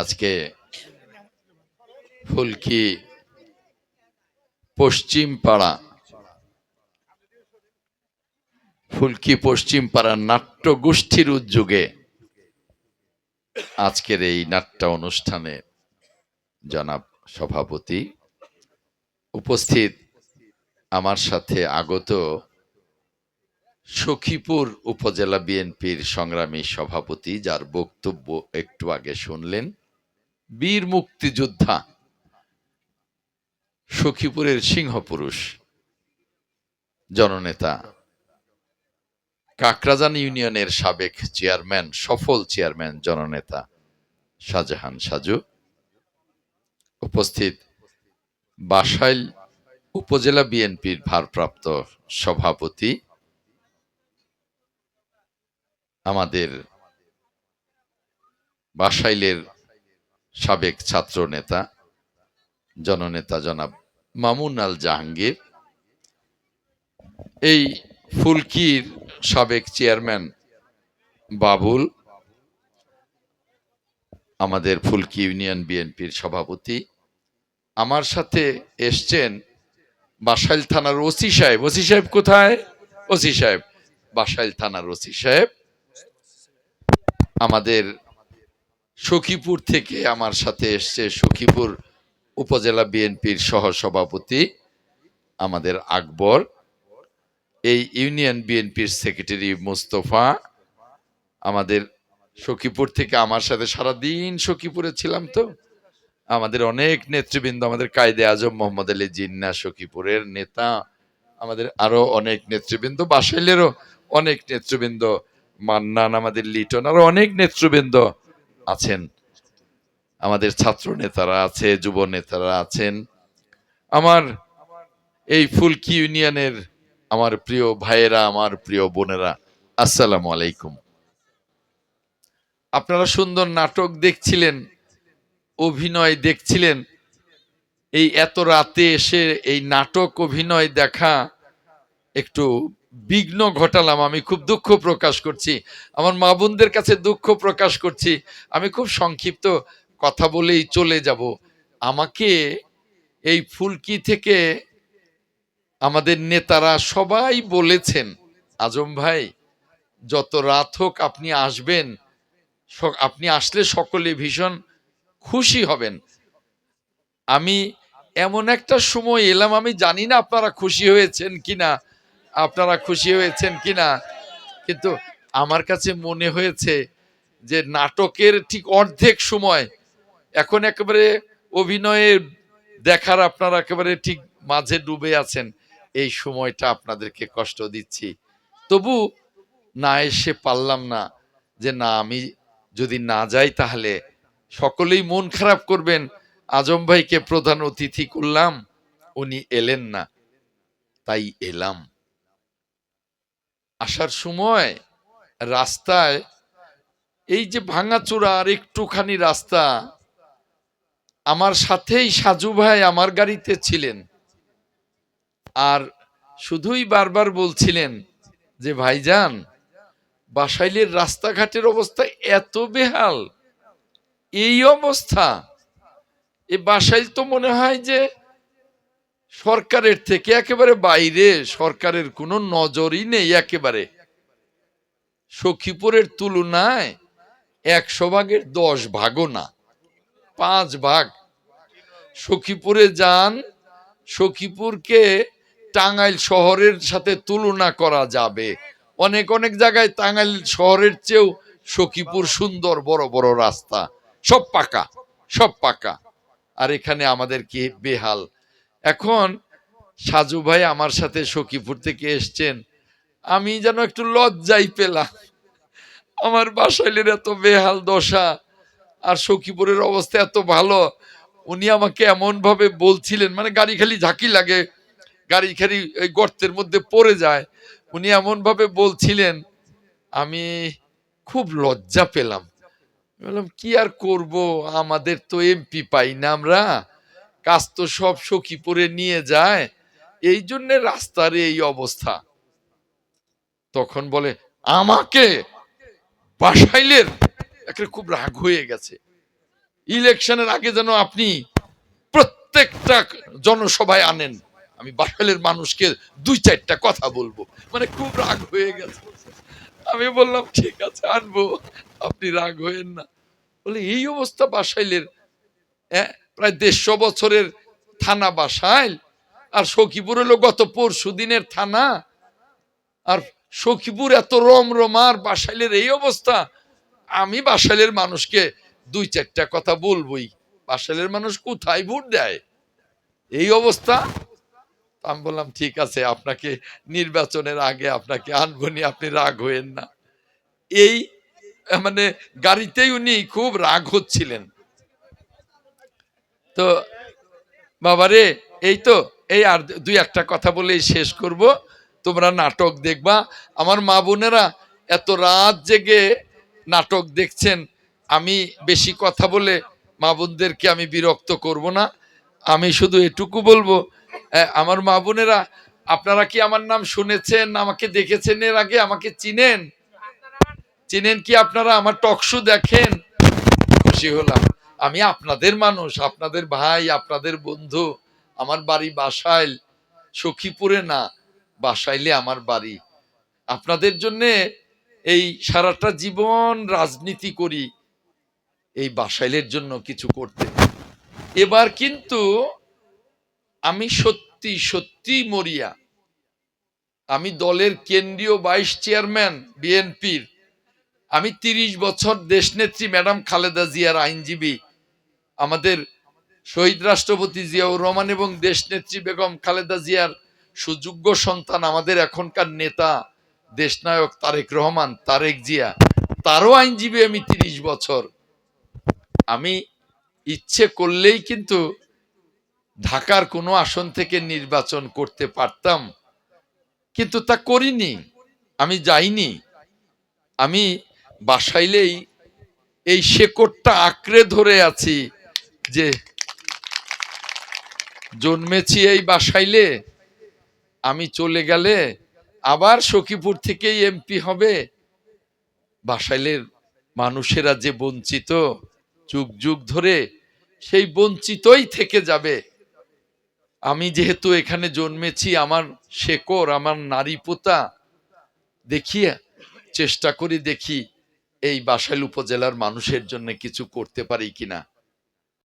আজকে ফুলকি পশ্চিম পাড়া, ফুলকি পশ্চিম পাড়ার নাট্য গোষ্ঠীর উদ্যোগে আজকের এই নাট্য অনুষ্ঠানে জনাব সভাপতি উপস্থিত। আমার সাথে আগত সখীপুর উপজেলা বিএনপির সংগ্রামী সভাপতি, যার বক্তব্য একটু আগে শুনলেন। বীর মুক্তিযোদ্ধা সখীপুরের সিংহপুরুষ, জননেতা কাকরাজান ইউনিয়নের সাবেক চেয়ারম্যান, সফল চেয়ারম্যান, জননেতা শাহজাহান সাজু। উপস্থিত বাসাইল উপজেলা বিএনপির ভারপ্রাপ্ত সভাপতি, আমাদের বাসাইলের সাবেক ছাত্র নেতা, জননেতা জনাব মামুন আল জাহাঙ্গীর। এই ফুলকির সাবেক চেয়ারম্যান বাবুল, আমাদের ফুলকি ইউনিয়ন বিএনপির সভাপতি। আমার সাথে এসছেন বাসাইল থানার ওসি সাহেব। ওসি সাহেব কোথায়? ওসি সাহেব, বাসাইল থানার ওসি সাহেব। আমাদের সখীপুর থেকে আমার সাথে এসছে সখীপুর উপজেলা বিএনপির সহ সভাপতি আমাদের আকবর, এই ইউনিয়ন বিএনপির সেক্রেটারি মুস্তফা, আমাদের সখীপুর থেকে আমার সাথে সারাদিন সখীপুরে ছিলাম তো। আমাদের অনেক নেতৃবৃন্দ, আমাদের কায়দে আজম মোহাম্মদ আলী জিন্না সখীপুরের নেতা, আমাদের আরও অনেক নেতৃবৃন্দ, বাসাইলেরও অনেক নেতৃবৃন্দ, মান্নান আমাদের লিটন, আরও অনেক নেতৃবৃন্দ। আছেন। আমাদের ছাত্র নেতারা আছে, যুব নেতারা আছেন। আমার এই ফুলকি ইউনিয়নের আমার প্রিয় ভাইয়েরা, আমার প্রিয় বোনেরা, আসসালামু আলাইকুম। আপনারা সুন্দর নাটক দেখছিলেন, অভিনয় দেখছিলেন, এই এত রাতে এসে এই নাটক অভিনয় দেখা একটু বিঘ্ন ঘটালাম, আমি খুব দুঃখ প্রকাশ করছি। আমার মা বোনদের কাছে দুঃখ প্রকাশ করছি। আমি খুব সংক্ষিপ্ত কথা বলেই চলে যাব। আমাকে এই ফুলকি থেকে আমাদের নেতারা সবাই বলেছেন, আজম ভাই, যত রাত হোক আপনি আসবেন আপনি আসলে সকলে ভীষণ খুশি হবেন। আমি এমন একটা সময় এলাম, আমি জানি না আপনারা খুশি হয়েছেন কিনা। আপনারা খুশি হয়েছেন কিনা? কিন্তু আমার কাছে মনে হয়েছে যে নাটকের ঠিক অর্ধেক সময় এখন একেবারে অভিনয়ে দেখার আপনারা একেবারে ঠিক মাঝে ডুবে আছেন। এই সময়টা আপনাদেরকে কষ্ট দিচ্ছি। তবু না এসে পারলাম না যে না, আমি যদি না যাই তাহলে সকলেই মন খারাপ করবেন। আজম ভাইকে প্রধান অতিথি করলাম, উনি এলেন না, তাই এলাম। আসার সময় রাস্তায় এই যে ভাঙাচোরা আর একটুখানি রাস্তা, আমার সাথেই সাজু ভাই আমার গাড়িতে ছিলেন। আর শুধুই বারবার বলছিলেন যে, ভাইজান, বাসাইলের রাস্তাঘাটের অবস্থা এত বেহাল। এই অবস্থা। এ বাসাইল তো মনে হয় যে সরকারের থেকে একেবারে বাইরে, সরকারের কোনো নজরই নেই একেবারে। সখীপুরের তুলনায় একশো ভাগের দশ ভাগও না, পাঁচ ভাগ। সখীপুরে যান, সখীপুরকে টাঙ্গাইল শহরের সাথে তুলনা করা যাবে। অনেক অনেক জায়গায় টাঙ্গাইল শহরের চেয়েও সখীপুর সুন্দর, বড় বড় রাস্তা। সব পাকা সব পাকা। আর এখানে আমাদের কি বেহাল? এখন সাজু ভাই আমার সাথে সখীপুর থেকে এসছেন, আমি যেন একটু লজ্জাই পেলাম। আমার বাসাইলের এত বেহাল দশা আর সখীপুরের অবস্থা এত ভালো, উনি আমাকে এমন ভাবে বলছিলেন মানে গাড়ি খালি ঝাঁকি লাগে, গাড়ি খালি ওই গর্তের মধ্যে পড়ে যায়। উনি এমন ভাবে বলছিলেন, আমি খুব লজ্জা পেলাম। বললাম, কি আর করব? আমাদের তো এমপি পাই না আমরা। কাজ তো সব সখীপুরে নিয়ে যায়। এই জন্য রাস্তার এই অবস্থা। তখন বলে আমাকে বাসাইলের একটা খুব রাগ হয়ে গেছে। ইলেকশনের আগে যেন আপনি প্রত্যেকটা জনসভায় আনেন। আমি বাসালের মানুষকে দুই চারটা কথা বলব। মানে খুব রাগ হয়ে গেছে। আমি বললাম ঠিক আছে আনব। আপনি রাগ হয়েন না। বলে এই অবস্থা বাসাইলের হ্যাঁ, প্রায় দেড়শো বছরের থানা বাসাইল আর সখীপুর হলো গত পরশু দিনের থানা। আর সখীপুর এত রম রমরমার বাসাইলের এই অবস্থা, আমি বাসাইলের মানুষকে দুই চারটা কথা বলবই। বাসাইলের মানুষ কোথায় ভোট দেয়? এই অবস্থা? আমি বললাম, ঠিক আছে, আপনাকে নির্বাচনের আগে আপনাকে আনবনি আপনি রাগ হয়েন না। এই মানে গাড়িতেই উনি খুব রাগ হচ্ছিলেন। তো, বাবারে, এই তো, এই আর দুই একটা কথা বলেই শেষ করব। তোমরা নাটক দেখবা। আমার মা বোনেরা এত রাত জেগে নাটক দেখছেন, আমি বেশি কথা বলে মা বোনদেরকে আমি বিরক্ত করব না। আমি শুধু এটুকু বলব আমার মা বোনেরা, আপনারা কি আমার নাম শুনেছেন, আমাকে দেখেছেন, এর আগে আমাকে চিনেন? চিনেন কি আপনারা? আমার টকশো দেখেন? খুশি হলাম। আমি আপনাদের মানুষ, আপনাদের ভাই, আপনাদের বন্ধু, আমার বাড়ি বাসাইল, সখীপুরে না, বাসাইলে আমার বাড়ি। আপনাদের জন্যে এই সারাটা জীবন রাজনীতি করি, এই বাসাইলের জন্য কিছু করতে। এবার কিন্তু আমি সত্যি সত্যি মরিয়া। আমি দলের কেন্দ্রীয় ভাইস চেয়ারম্যান, বিএনপির। আমি তিরিশ বছর দেশনেত্রী ম্যাডাম খালেদা জিয়ার আইনজীবী। আমাদের শহীদ রাষ্ট্রপতি জিয়াউর রহমান এবং দেশনেত্রী বেগম খালেদা জিয়ার সুযোগ্য সন্তান আমাদের এখনকার নেতা দেশনায়ক তারেক রহমান, তারেক জিয়া। তারও আইনজীবী আমি তিরিশ বছর। আমি ইচ্ছে করলেই কিন্তু ঢাকার কোনো আসন থেকে নির্বাচন করতে পারতাম, কিন্তু তা করিনি। আমি যাইনি। আমি বাসাইলেই এই শেকড়টা আঁকড়ে ধরে আছি। যে জন্মেছি এই বাসাইলে, আমি চলে গেলে আবার সখীপুর থেকেই এমপি হবে। বাসাইলের মানুষেরা যে বঞ্চিত, যুগ যুগ ধরে সেই বঞ্চিতই থেকে যাবে। আমি যেহেতু এখানে জন্মেছি, আমার শেকর আমার নারী পোতা দেখি চেষ্টা করি দেখি এই বাসাইল উপজেলার মানুষের জন্য কিছু করতে পারি কিনা।